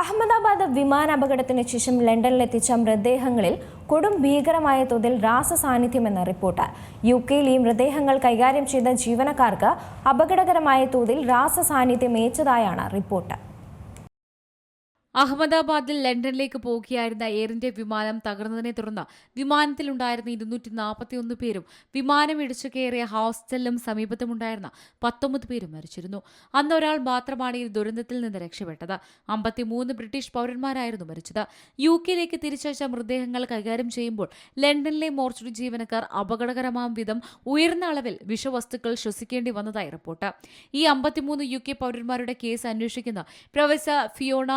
അഹമ്മദാബാദ് വിമാനാപകടത്തിന് ശേഷം ലണ്ടനിലെത്തിച്ച മൃതദേഹങ്ങളിൽ കൊടും ഭീകരമായ തോതിൽ രാസ സാന്നിധ്യമെന്ന റിപ്പോർട്ട്. യു കെയിൽ ഈ മൃതദേഹങ്ങൾ കൈകാര്യം ചെയ്ത ജീവനക്കാർക്ക് അപകടകരമായ തോതിൽ രാസ സാന്നിധ്യം ഏച്ചതായാണ് റിപ്പോർട്ട്. അഹമ്മദാബാദിൽ ലണ്ടനിലേക്ക് പോകുകയായിരുന്ന എയർ ഇന്ത്യ വിമാനം തകർന്നതിനെ തുടർന്ന് വിമാനത്തിലുണ്ടായിരുന്ന ഇരുന്നൂറ്റി നാൽപ്പത്തിയൊന്ന് പേരും വിമാനം ഇടിച്ചു കയറിയ ഹോസ്റ്റലിലും സമീപത്തുമുണ്ടായിരുന്ന പത്തൊമ്പത് പേരും മരിച്ചിരുന്നു. അന്ന് ഒരാൾ മാത്രമാണ് ഈ ദുരന്തത്തിൽ നിന്ന് രക്ഷപ്പെട്ടത്. അമ്പത്തിമൂന്ന് ബ്രിട്ടീഷ് പൗരന്മാരായിരുന്നു മരിച്ചത്. യു കെയിലേക്ക് തിരിച്ചയച്ച മൃതദേഹങ്ങൾ കൈകാര്യം ചെയ്യുമ്പോൾ ലണ്ടനിലെ മോർച്ചറി ജീവനക്കാർ അപകടകരമാം വിധം ഉയർന്ന അളവിൽ വിഷവസ്തുക്കൾ ശ്വസിക്കേണ്ടി വന്നതായി റിപ്പോർട്ട്. ഈ അമ്പത്തിമൂന്ന് യു കെ പൗരന്മാരുടെ കേസ് അന്വേഷിക്കുന്ന പ്രൊഫസർ ഫിയോണ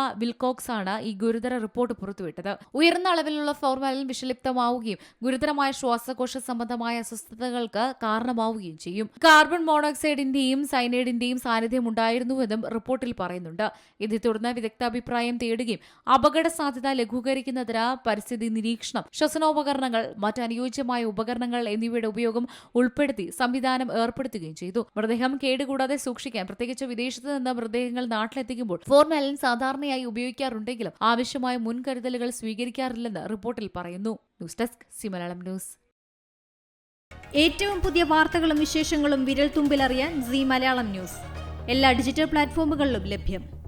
വിൽക്കോക്സ് ആണ് ഈ ഗുരുതര റിപ്പോർട്ട് പുറത്തുവിട്ടത്. ഉയർന്ന അളവിലുള്ള ഫോർമാലിൻ വിഷലിപ്തമാവുകയും ഗുരുതരമായ ശ്വാസകോശ സംബന്ധമായ അസ്വസ്ഥതകൾക്ക് കാരണമാവുകയും ചെയ്യും. കാർബൺ മോണോക്സൈഡിന്റെയും സൈനൈഡിന്റെയും സാന്നിധ്യം ഉണ്ടായിരുന്നുവെന്നും റിപ്പോർട്ടിൽ പറയുന്നുണ്ട്. ഇതേ തുടർന്ന് വിദഗ്ധ അഭിപ്രായം തേടുകയും അപകട സാധ്യത ലഘൂകരിക്കുന്നതിന് പരിസ്ഥിതി നിരീക്ഷണം ശ്വസനോപകരണങ്ങൾ മറ്റ് അനുയോജ്യമായ ഉപകരണങ്ങൾ എന്നിവയുടെ ഉപയോഗം ഉൾപ്പെടുത്തി സംവിധാനം ഏർപ്പെടുത്തുകയും ചെയ്തു. മൃതദേഹം കേടുകൂടാതെ സൂക്ഷിക്കാൻ പ്രത്യേകിച്ച് വിദേശത്ത് നിന്ന് മൃതദേഹങ്ങൾ നാട്ടിലെത്തിക്കുമ്പോൾ ഫോർമാലിൻ സാധാരണയായി ഉപയോഗിക്കാറുണ്ടെങ്കിലും ആവശ്യമായ മുൻകരുതലുകൾ സ്വീകരിക്കാറില്ലെന്ന് റിപ്പോർട്ടിൽ പറയുന്നു. News desk C Malayalam news. ഏറ്റവും പുതിയ വാർത്തകളും വിശേഷങ്ങളും വിരൽ തുമ്പിലറിയാൻ സി മലയാളം ന്യൂസ്. എല്ലാ ഡിജിറ്റൽ പ്ലാറ്റ്ഫോമുകളിലും ലഭ്യം.